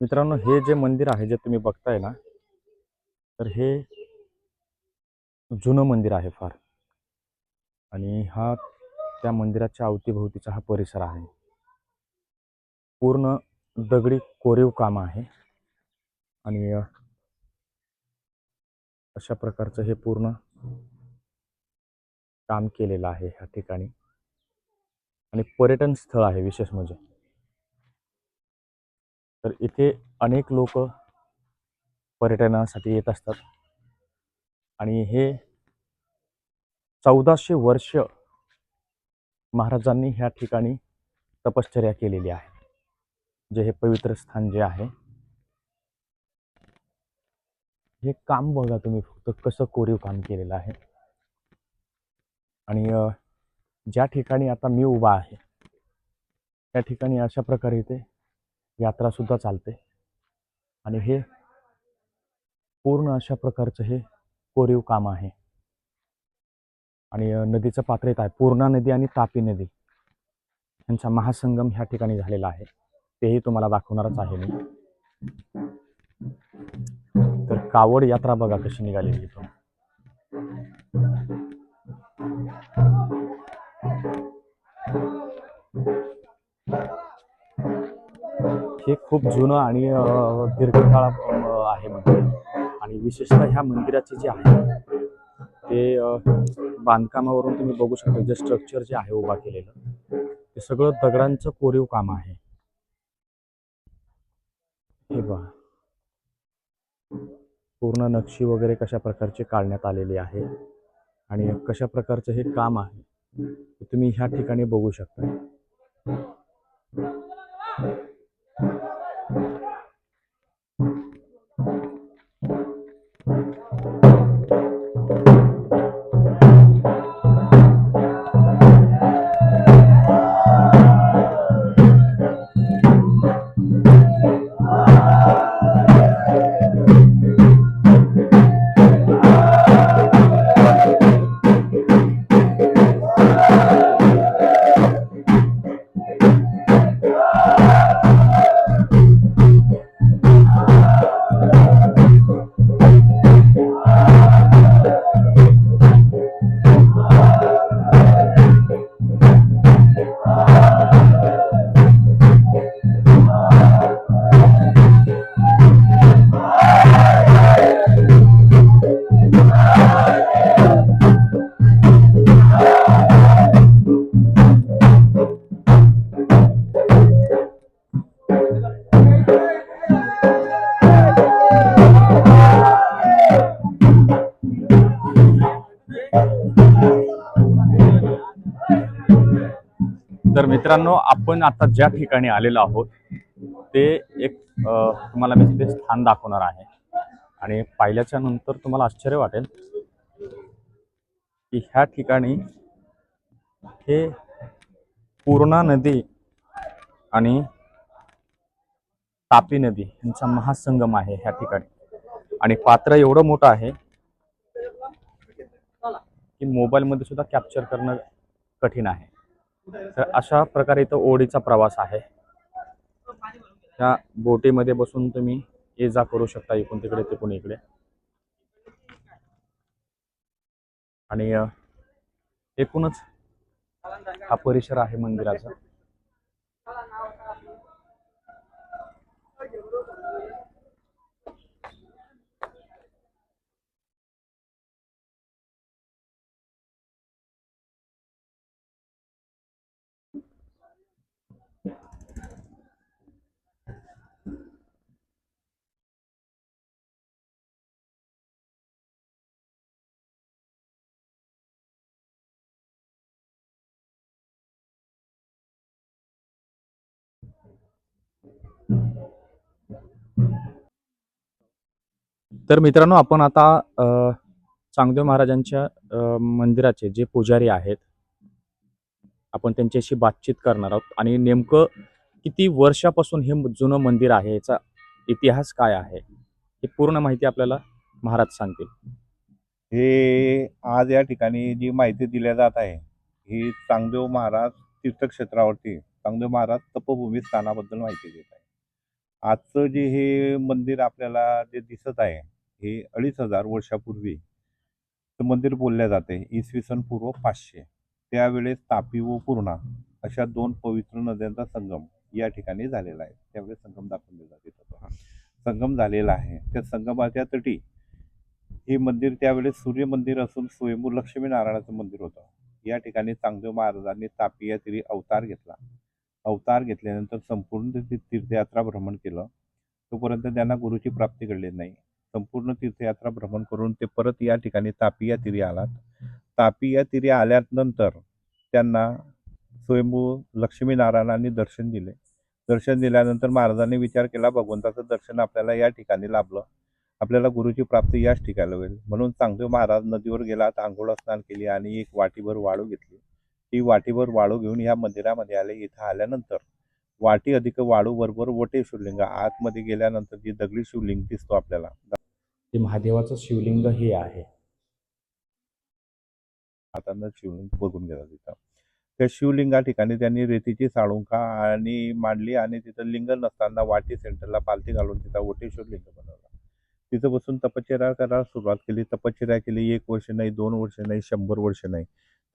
मित्रांनो हे जे मंदिर आहे जे तुम्ही बघताय ना तर हे जुनं मंदिर आहे फार. आणि हा त्या मंदिराच्या अवतीभोवतीचा हा परिसर आहे. पूर्ण दगडी कोरीव काम आहे. आणि अशा प्रकारचं हे पूर्ण काम केलेलं आहे ह्या ठिकाणी. आणि पर्यटन स्थळ आहे विशेष म्हणजे. तर इथे अनेक लोक पर्यटनासाठी येत असतात. आणि हे चौदाशे वर्ष महाराजांनी ह्या ठिकाणी तपश्चर्या केलेली आहे. जे हे पवित्र स्थान जे आहे. हे काम बघा तुम्ही फक्त कसं कोरीव काम केलेलं आहे. आणि ज्या ठिकाणी आता मी उभा आहे त्या ठिकाणी अशा प्रकारे ते यात्रा सुद्धा चालते. आणि हे पूर्ण अशा प्रकारचं हे कोरीव काम आहे. आणि नदीचं पात्र येत आहे. पूर्णा नदी आणि तापी नदी यांचा महासंगम ह्या ठिकाणी झालेला आहे. तेही तुम्हाला दाखवणारच आहे मी. तर कावड यात्रा बघा कशी निघालेली तो हे खूप जुनं आणि दीर्घकाळ आहे मंदिर. आणि विशेषतः ह्या मंदिराचे जे आहे ते बांधकामावरून तुम्ही बघू शकता जे स्ट्रक्चर जे आहे उभा केलेलं ते सगळं दगडांचं कोरीव काम आहे. हे बघा. पूर्ण नक्षी वगैरे कशा प्रकारची काढण्यात आलेली आहे आणि कशा प्रकारचं हे काम आहे तुम्ही ह्या ठिकाणी बघू शकता. मित्रांनो आपण आता ज्या ठिकाणी आलेलो आहोत ते एक तुम्हाला मी तिथे स्थान दाखवणार आहे. आणि पाहिल्याच्या नंतर तुम्हाला आश्चर्य वाटेल की ह्या ठिकाणी हे पूर्णा नदी आणि तापी नदी यांचा महासंगम आहे ह्या ठिकाणी. आणि पात्र एवढं मोठं आहे की मोबाईलमध्ये सुद्धा कॅप्चर करणं कठीण आहे. तर अशा प्रकारे इथं ओढीचा प्रवास आहे. त्या बोटीमध्ये बसून तुम्ही ये जा करू शकता इकडून तिकडे तिकडून इकडे. आणि एकूणच हा परिसर आहे मंदिराचा. तर मित्रांनो आपण आता चांगदेव महाराजांच्या मंदिराचे जे पुजारी आहेत आपण त्यांच्याशी बातचीत करणार आहोत. आणि नेमकं किती वर्षापासून हे जुनं मंदिर आहे याचा इतिहास काय आहे ही पूर्ण माहिती आपल्याला महाराज सांगतील. हे आज या ठिकाणी जी माहिती दिल्या जात आहे ही चांगदेव महाराज तीर्थक्षेत्रावरती चांगदेव महाराज तपभूमी स्थानाबद्दल माहिती देत आहे. आजचं जे हे मंदिर आपल्याला जे दिसत आहे हे अडीच हजार वर्षापूर्वी मंदिर बोलल्या जाते इसवी सन पूर्व पाचशे. त्यावेळेस तापी व पूर्णा अशा दोन पवित्र नद्यांचा संगम या ठिकाणी झालेला आहे. त्यावेळेस संगम दाखवले जाते. संगम झालेला आहे. त्या संगमाच्या तटी हे मंदिर त्यावेळेस सूर्य मंदिर असून स्वयंभू लक्ष्मीनारायणाचं मंदिर होतं. या ठिकाणी चांगदेव महाराजांनी तापी या तिरी अवतार घेतला. अवतार घेतल्यानंतर संपूर्ण ती तीर्थयात्रा भ्रमण केलं. तोपर्यंत त्यांना गुरुची प्राप्ती घडली नाही. संपूर्ण तीर्थयात्रा भ्रमण करून ते परत या ठिकाणी तापी या तिरी आलात. तापी या तिरी आल्यानंतर त्यांना स्वयंभू लक्ष्मीनारायणांनी दर्शन दिले. दर्शन दिल्यानंतर महाराजांनी विचार केला भगवंताचं दर्शन आपल्याला या ठिकाणी लाभलं. आपल्याला गुरुची प्राप्ती याच ठिकाणी होईल. म्हणून चांगदेव महाराज नदीवर गेला आंघोळ स्नान केली आणि एक वाटीभर वाळू घेतली. ती वाटीभर वाळू घेऊन या मंदिरामध्ये आले. इथं आल्यानंतर वाटी अधिक वाळू बरोबर वटे शिवलिंग. आतमध्ये गेल्यानंतर जी दगडी शिवलिंग दिसतो आपल्याला. ते महादेवाचं शिवलिंग हे आहे. हातानं शिवलिंग बघून गेला तिथं. त्या शिवलिंगा ठिकाणी त्यांनी रेतीची साळुंका आणि मांडली आणि तिथं लिंग नसताना वाटी सेंटरला पालथी घालून तिथं वटेश्वर लिंग बनवला. तिथं बसून तपश्चर्या करायला सुरुवात केली. तपश्चर्या केली. एक वर्ष नाही दोन वर्ष नाही शंभर वर्ष नाही.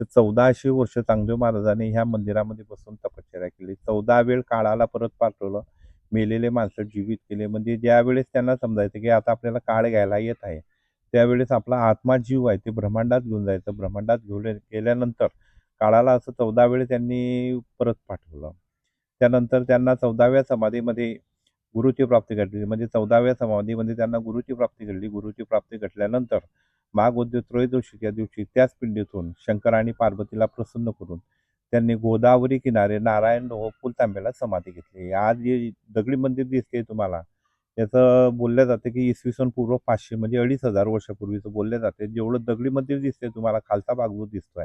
तर चौदाशे वर्ष चांगदेव महाराजांनी ह्या मंदिरामध्ये बसून तपश्चर्या केली. चौदा वेळ काळाला परत पाठवलं. मेलेले माणसं जीवित केले. म्हणजे ज्यावेळेस त्यांना समजायचं की आता आपल्याला काळ घ्यायला येत आहे त्यावेळेस आपला आत्मा जीव आहे ते ब्रह्मांडात घेऊन जायचं. ब्रह्मांडात घेऊन गेल्यानंतर काळाला असं चौदा वेळ त्यांनी परत पाठवलं. त्यानंतर त्यांना चौदाव्या समाधीमध्ये गुरुची प्राप्ती घडली. म्हणजे चौदाव्या समाधीमध्ये त्यांना गुरुची प्राप्ती घडली. गुरुची प्राप्ती घडल्यानंतर मागोद्य त्रयोदशी या दिवशी त्याच पिंडीतून शंकर आणि पार्वतीला प्रसन्न करून त्यांनी गोदावरी किनारे नारायण व तांब्याला समाधी घेतली. आज जे दगडी मंदिर दिसते तुम्हाला याचं बोललं जातं की इसवी सन पूर्व पाचशे म्हणजे अडीच हजार वर्षापूर्वीचं बोलले जाते. जेवढं दगडी मंदिर दिसते तुम्हाला खालचा भाग जो दिसतोय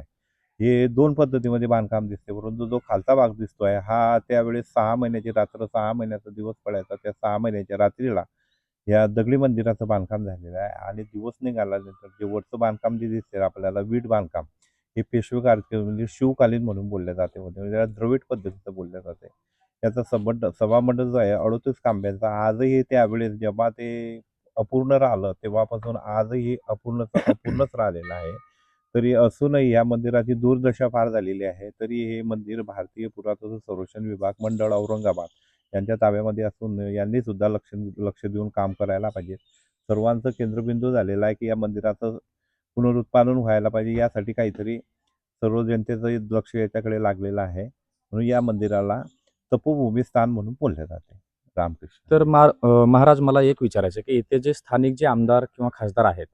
हे दोन पद्धतीमध्ये बांधकाम दिसते. परंतु जो खालचा भाग दिसतोय हा त्यावेळेस सहा महिन्याची रात्र सहा महिन्याचा दिवस पडायचा त्या सहा महिन्याच्या रात्रीला या दगडी मंदिराचं बांधकाम झालेलं आहे आणि दिवस निघाल्यानंतर जे वरचं बांधकाम जे दिसते आपल्याला वीट बांधकाम हे पेशवे म्हणजे शिवकालीन म्हणून बोलले जाते. म्हणजे त्याला द्रविड पद्धतीचं बोलले जाते. त्याचा सबंड सभामंडळ जो आहे अडोतीस कांब्यांचा आजही त्यावेळेस जेव्हा ते अपूर्ण राहिलं तेव्हापासून आजही अपूर्ण अपूर्णच राहिलेलं आहे. तरी असूनही या मंदिराची दुर्दशा फार झालेली आहे. तरी हे मंदिर भारतीय पुरातत्व संरक्षण विभाग मंडळ औरंगाबाद यांच्या ताब्यामध्ये असून यांनी सुद्धा लक्ष लक्ष देऊन काम करायला पाहिजे. सर्वांचं केंद्रबिंदू झालेला आहे की या मंदिराचं पुनरुत्पादन व्हायला पाहिजे यासाठी काहीतरी सर्व जनतेचं लक्ष याच्याकडे लागलेलं आहे. म्हणून या मंदिराला तपोभूमी स्थान म्हणून बोलले जाते. रामकृष्ण. तर महाराज मला एक विचारायचं की इथे जे स्थानिक जे आमदार किंवा खासदार आहेत.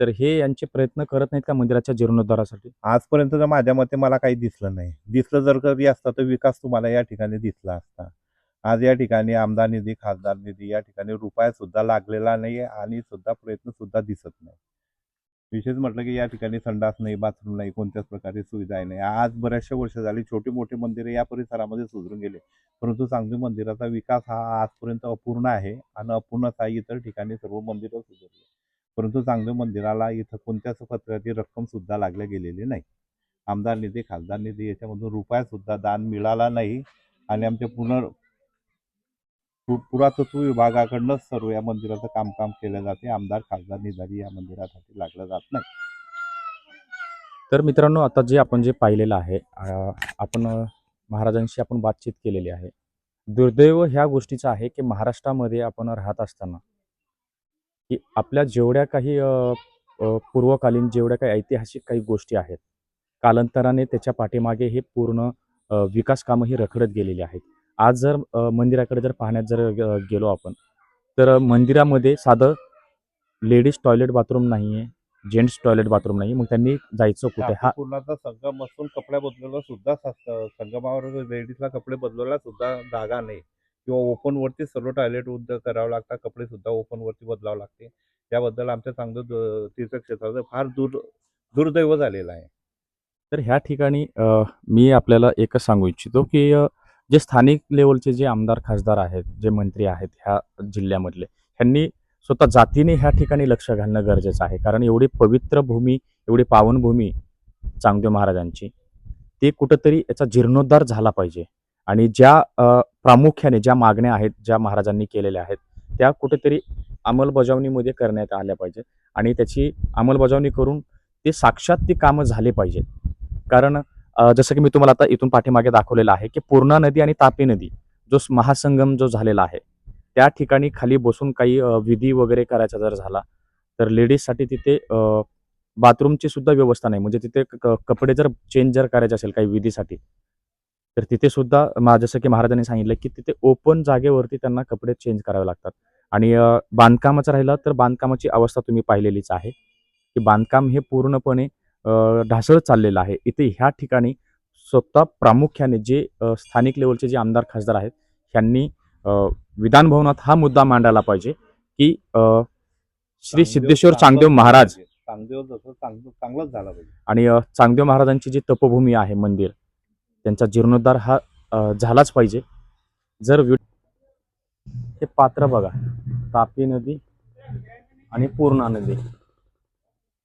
तर हे यांचे प्रयत्न करत नाहीत का मंदिराच्या जीर्णोद्धारासाठी? आजपर्यंत तर माझ्या मते मला काही दिसलं नाही. दिसलं जर कधी असतं तर विकास तुम्हाला या ठिकाणी दिसला असता. आज या ठिकाणी आमदार निधी खासदार निधी या ठिकाणी रुपया सुद्धा लागलेला नाही आहे आणि सुद्धा प्रयत्न सुद्धा दिसत नाही. विशेष म्हटलं की या ठिकाणी संडास नाही बाथरूम नाही कोणत्याच प्रकारे सुविधा नाही. आज बऱ्याचशा वर्ष झाली छोटी मोठी मंदिरे या परिसरामध्ये सुधरून गेले. परंतु सांगली मंदिराचा विकास हा आजपर्यंत अपूर्ण आहे आणि अपूर्णच आहे इतर ठिकाणी सर्व मंदिरं सुधारली. परंतु चांगली मंदिराला इथं कोणत्याच पत्राची रक्कम सुद्धा लागल्या गेलेली नाही. आमदार निधी खासदार निधी याच्यामधून रुपयासुद्धा दान मिळाला नाही आणि आमच्या पुनर् पुरातत्व विभागाकडनं सर्व या मंदिराचं कामकाम केलं जाते. आमदार खासदार निधारी या मंदिरासाठी लागलं जात नाही. तर मित्रांनो आता जे आपण जे पाहिलेलं आहे आपण महाराजांशी आपण बातचीत केलेली आहे. दुर्दैव ह्या गोष्टीचं आहे की महाराष्ट्रामध्ये आपण राहत असताना की आपल्या जेवढ्या काही पूर्वकालीन जेवढ्या काही ऐतिहासिक काही गोष्टी आहेत कालांतराने त्याच्या पाठीमागे हे पूर्ण विकास कामं ही रखडत गेलेली आहेत. आज जर मंदिराकडे जर पाहण्यात जर गेलो आपण तर मंदिरामध्ये साधं लेडीज टॉयलेट बाथरूम नाही आहे जेंट्स टॉयलेट बाथरूम नाही मग त्यांनी जायचं कुठे? हा. पूर्णाचा संगम असून कपडे बदलायला सुद्धा संगमावर लेडीजला कपडे बदलायला सुद्धा जागा नाही. किंवा ओपन वरती सर्व टॉयलेट करावं लागतात कपडे सुद्धा ओपन वरती बदलावं लागते. त्याबद्दल आमच्या चांगलं तीर्थक्षेत्राचं फार दूर दुर्दैव झालेलं आहे. तर ह्या ठिकाणी मी आपल्याला एकच सांगू इच्छितो की जे स्थानिक लेवलचे जे आमदार खासदार आहेत जे मंत्री आहेत ह्या जिल्ह्यामधले ह्यांनी स्वतः जातीने ह्या ठिकाणी लक्ष घालणं गरजेचं आहे. कारण एवढी पवित्र भूमी एवढी पावनभूमी चांगदेव महाराजांची ते कुठंतरी याचा जीर्णोद्धार झाला पाहिजे. आणि ज्या प्रामुख्याने ज्या मागण्या आहेत ज्या महाराजांनी केलेल्या आहेत त्या कुठेतरी अंमलबजावणीमध्ये करण्यात आल्या पाहिजे आणि त्याची अंमलबजावणी करून ते साक्षात ती कामं झाले पाहिजेत. कारण जसं की मी तुम्हाला आता इथून पाठीमागे दाखवलेलं आहे की पूर्णा नदी आणि तापी नदी जो महासंगम जो झालेला आहे त्या ठिकाणी खाली बसून काही विधी वगैरे करायचा जर झाला तर लेडीजसाठी तिथे बाथरूमची सुद्धा व्यवस्था नाही. म्हणजे तिथे क- कपडे जर चेंज जर करायचे असेल काही विधीसाठी तर तिथे सुद्धा मा- जसं की महाराजांनी सांगितलं की तिथे ओपन जागेवरती त्यांना कपडे चेंज करावे लागतात. आणि बांधकामाचं राहिलं तर बांधकामाची अवस्था तुम्ही पाहिलेलीच आहे की बांधकाम हे पूर्णपणे ढासळत चाललेलं आहे. इथे ह्या ठिकाणी स्वतः प्रामुख्याने जे स्थानिक लेवलचे जे आमदार खासदार आहेत ह्यांनी अ, विधान भवनात हा मुद्दा मांडायला पाहिजे की श्री सिद्धेश्वर चांगदेव महाराज चांगलंच झालं पाहिजे. आणि चांगदेव महाराजांची जी तपोभूमी आहे मंदिर त्यांचा जीर्णोद्धार हा झालाच पाहिजे. जर हे पात्र बघा. तापी नदी आणि पूर्णा नदी.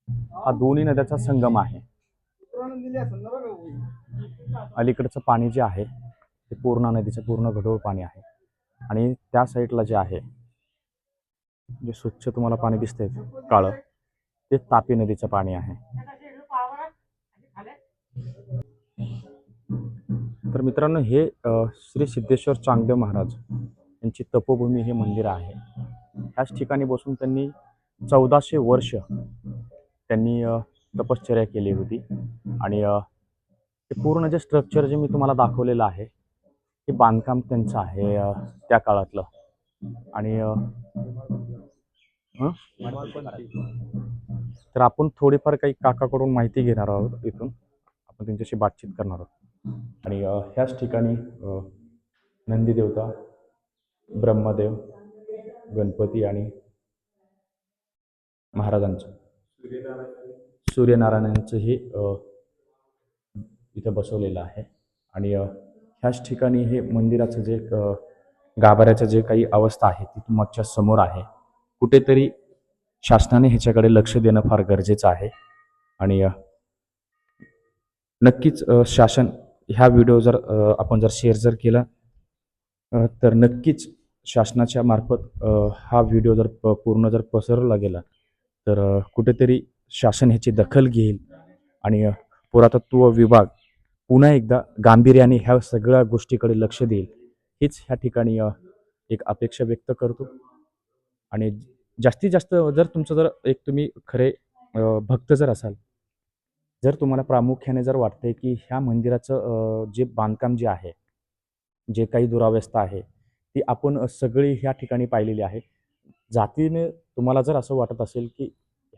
हा दोन्ही नद्याचा संगम आहे. अलीकडचं पाणी जे आहे ते पूर्णा नदीचं पूर्ण गढूळ पाणी आहे. आणि त्या साईडला जे आहे जे स्वच्छ तुम्हाला पाणी दिसतंय काळं ते तापी नदीचं पाणी आहे. तर मित्रांनो हे श्री सिद्धेश्वर चांगदेव महाराज यांची तपोभूमी हे मंदिर आहे. त्याच ठिकाणी बसून त्यांनी चौदाशे वर्ष त्यांनी तपश्चर्या केली होती. आणि ते हे पूर्ण जे स्ट्रक्चर जे मी तुम्हाला दाखवलेलं आहे हे बांधकाम त्यांचं आहे त्या काळातलं. आणि तर आपण थोडीफार काही काकाकडून माहिती घेणार आहोत इथून. आपण त्यांच्याशी बातचीत करणार आहोत. आणि ह्याच ठिकाणी नंदी देवता ब्रह्मदेव गणपती आणि महाराजांचं. सूर्यनारायणांचं हे इथं बसवलेलं आहे. आणि ह्याच ठिकाणी हे मंदिराचं जे गाभाऱ्याचं जे काही अवस्था आहे ती तुमच्यासमोर आहे. कुठेतरी शासनाने ह्याच्याकडे लक्ष देणं फार गरजेचं आहे. आणि नक्कीच शासन ह्या व्हिडिओ जर आपण जर शेअर जर केला तर नक्कीच शासनाच्या मार्फत हा व्हिडिओ जर प- पूर्ण जर पसरवला गेला तर कुठेतरी शासन ह्याची दखल घेईल आणि पुरातत्व विभाग पुन्हा एकदा गांभीर्याने ह्या सगळ्या गोष्टीकडे लक्ष देईल. हीच ह्या ठिकाणी एक अपेक्षा व्यक्त करतो. आणि जास्तीत जास्त जर तुमचं जर एक तुम्ही खरे भक्त जर असाल जर तुम्हाला प्रामुख्याने जर वाटते की ह्या मंदिराचं जे बांधकाम जे आहे जे काही दुरावस्था आहे ती आपण सगळी ह्या ठिकाणी पाहिलेली आहे. जातीने तुम्हाला जर असं वाटत असेल की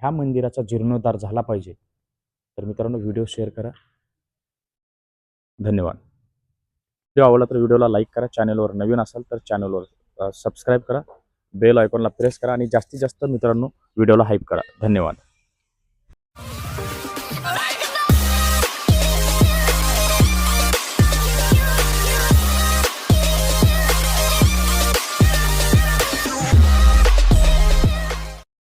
ह्या मंदिराचा जीर्णोद्धार झाला पाहिजे तर मित्रांनो व्हिडिओ शेअर करा. धन्यवाद. व्हिडिओ आवडला तर व्हिडिओला लाईक करा चॅनलवर नवीन असाल तर चॅनलवर सबस्क्राईब करा बेल आयकॉनला प्रेस करा आणि जास्तीत जास्त मित्रांनो व्हिडिओला हाईप करा. धन्यवाद.